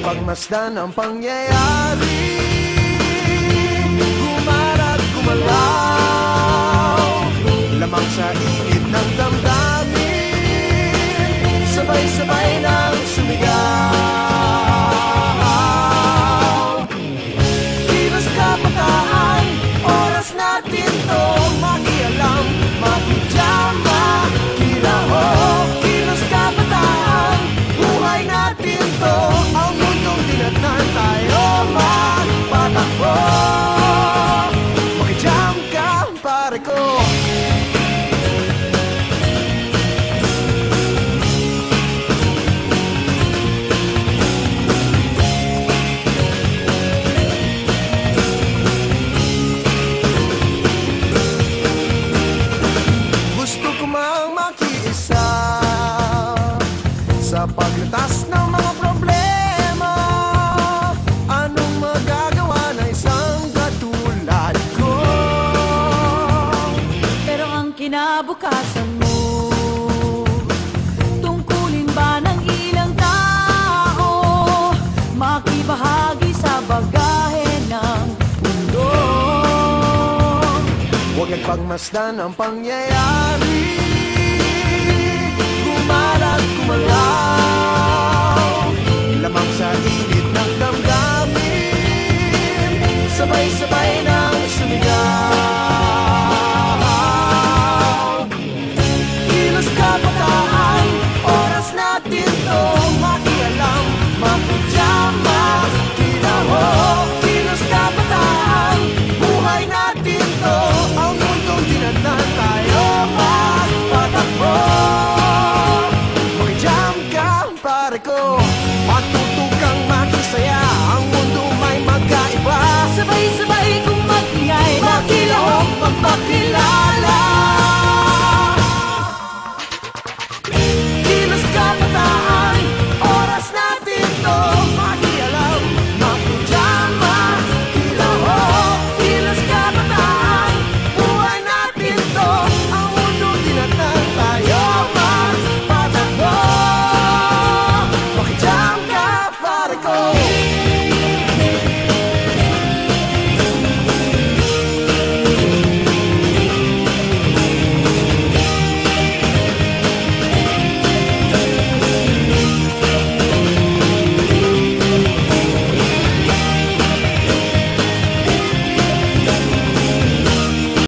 pagmasdan ang pangyayari Gumarat, gumalaw. Lamang sa init ng damdamin Sabay-sabay kinabukasan mo? Tungkulin ba ng ilang tao? Makibahagi sa bagahe ng mundo? Huwag nagpagmasdan ang pangyayari. Gumalat, gumalaw. Lamang sa init ng damdamin. Sabay-sabay